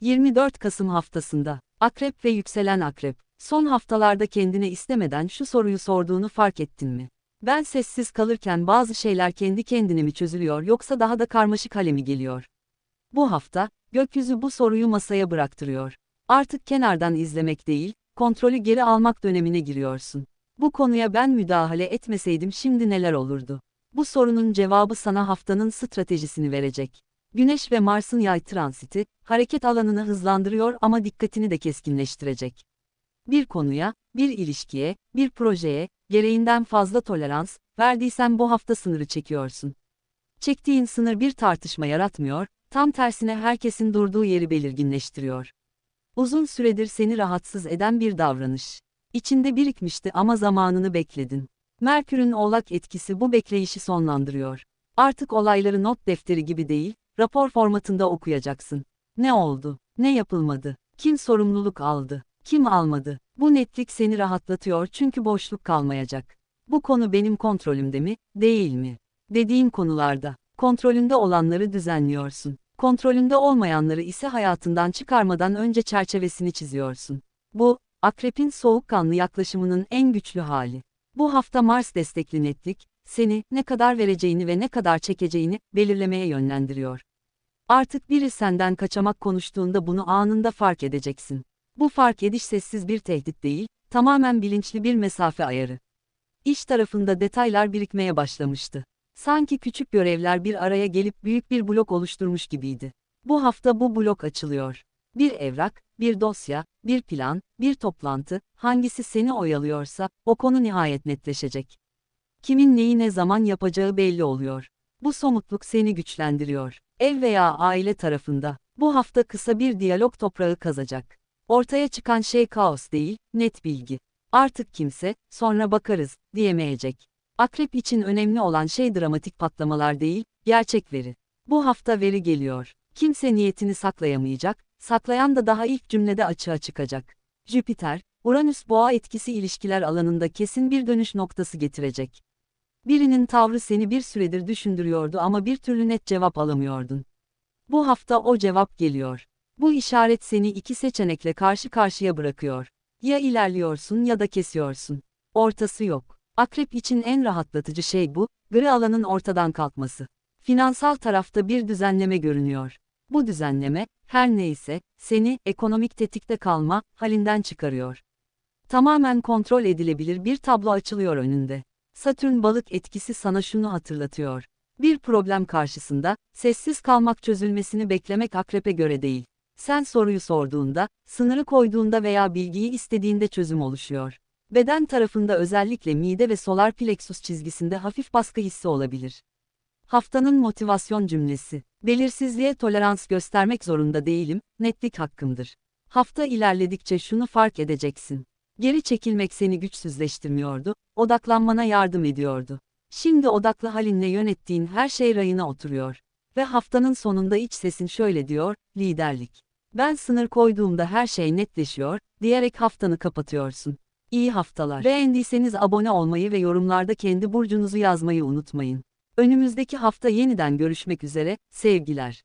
24 Kasım haftasında, Akrep ve yükselen Akrep, son haftalarda kendine istemeden şu soruyu sorduğunu fark ettin mi? Ben sessiz kalırken bazı şeyler kendi kendine mi çözülüyor yoksa daha da karmaşık hale mi geliyor? Bu hafta, gökyüzü bu soruyu masaya bıraktırıyor. Artık kenardan izlemek değil, kontrolü geri almak dönemine giriyorsun. Bu konuya ben müdahale etmeseydim şimdi neler olurdu? Bu sorunun cevabı sana haftanın stratejisini verecek. Güneş ve Mars'ın yay transiti, hareket alanını hızlandırıyor ama dikkatini de keskinleştirecek. Bir konuya, bir ilişkiye, bir projeye, gereğinden fazla tolerans, verdiysen bu hafta sınırı çekiyorsun. Çektiğin sınır bir tartışma yaratmıyor, tam tersine herkesin durduğu yeri belirginleştiriyor. Uzun süredir seni rahatsız eden bir davranış. İçinde birikmişti ama zamanını bekledin. Merkür'ün oğlak etkisi bu bekleyişi sonlandırıyor. Artık olayları not defteri gibi değil, rapor formatında okuyacaksın. Ne oldu? Ne yapılmadı? Kim sorumluluk aldı? Kim almadı? Bu netlik seni rahatlatıyor çünkü boşluk kalmayacak. Bu konu benim kontrolümde mi, değil mi? Dediğin konularda, kontrolünde olanları düzenliyorsun. Kontrolünde olmayanları ise hayatından çıkarmadan önce çerçevesini çiziyorsun. Bu, akrepin soğukkanlı yaklaşımının en güçlü hali. Bu hafta Mars destekli netlik, seni ne kadar vereceğini ve ne kadar çekeceğini belirlemeye yönlendiriyor. Artık biri senden kaçamak konuştuğunda bunu anında fark edeceksin. Bu fark ediş sessiz bir tehdit değil, tamamen bilinçli bir mesafe ayarı. İş tarafında detaylar birikmeye başlamıştı. Sanki küçük görevler bir araya gelip büyük bir blok oluşturmuş gibiydi. Bu hafta bu blok açılıyor. Bir evrak, bir dosya, bir plan, bir toplantı, hangisi seni oyalıyorsa, o konu nihayet netleşecek. Kimin neyi ne zaman yapacağı belli oluyor. Bu somutluk seni güçlendiriyor. Ev veya aile tarafında, bu hafta kısa bir diyalog toprağı kazacak. Ortaya çıkan şey kaos değil, net bilgi. Artık kimse, sonra bakarız, diyemeyecek. Akrep için önemli olan şey dramatik patlamalar değil, gerçek veri. Bu hafta veri geliyor. Kimse niyetini saklayamayacak, saklayan da daha ilk cümlede açığa çıkacak. Jüpiter, Uranüs boğa etkisi ilişkiler alanında kesin bir dönüş noktası getirecek. Birinin tavrı seni bir süredir düşündürüyordu ama bir türlü net cevap alamıyordun. Bu hafta o cevap geliyor. Bu işaret seni iki seçenekle karşı karşıya bırakıyor. Ya ilerliyorsun ya da kesiyorsun. Ortası yok. Akrep için en rahatlatıcı şey bu, gri alanın ortadan kalkması. Finansal tarafta bir düzenleme görünüyor. Bu düzenleme, her neyse, seni ekonomik tetikte kalma halinden çıkarıyor. Tamamen kontrol edilebilir bir tablo açılıyor önünde. Satürn balık etkisi sana şunu hatırlatıyor. Bir problem karşısında, sessiz kalmak çözülmesini beklemek akrepe göre değil. Sen soruyu sorduğunda, sınırı koyduğunda veya bilgiyi istediğinde çözüm oluşuyor. Beden tarafında özellikle mide ve solar plexus çizgisinde hafif baskı hissi olabilir. Haftanın motivasyon cümlesi. Belirsizliğe tolerans göstermek zorunda değilim, netlik hakkımdır. Hafta ilerledikçe şunu fark edeceksin. Geri çekilmek seni güçsüzleştirmiyordu, odaklanmana yardım ediyordu. Şimdi odaklı halinle yönettiğin her şey rayına oturuyor. Ve haftanın sonunda iç sesin şöyle diyor, liderlik. Ben sınır koyduğumda her şey netleşiyor, diyerek haftanı kapatıyorsun. İyi haftalar. Beğendiyseniz abone olmayı ve yorumlarda kendi burcunuzu yazmayı unutmayın. Önümüzdeki hafta yeniden görüşmek üzere, sevgiler.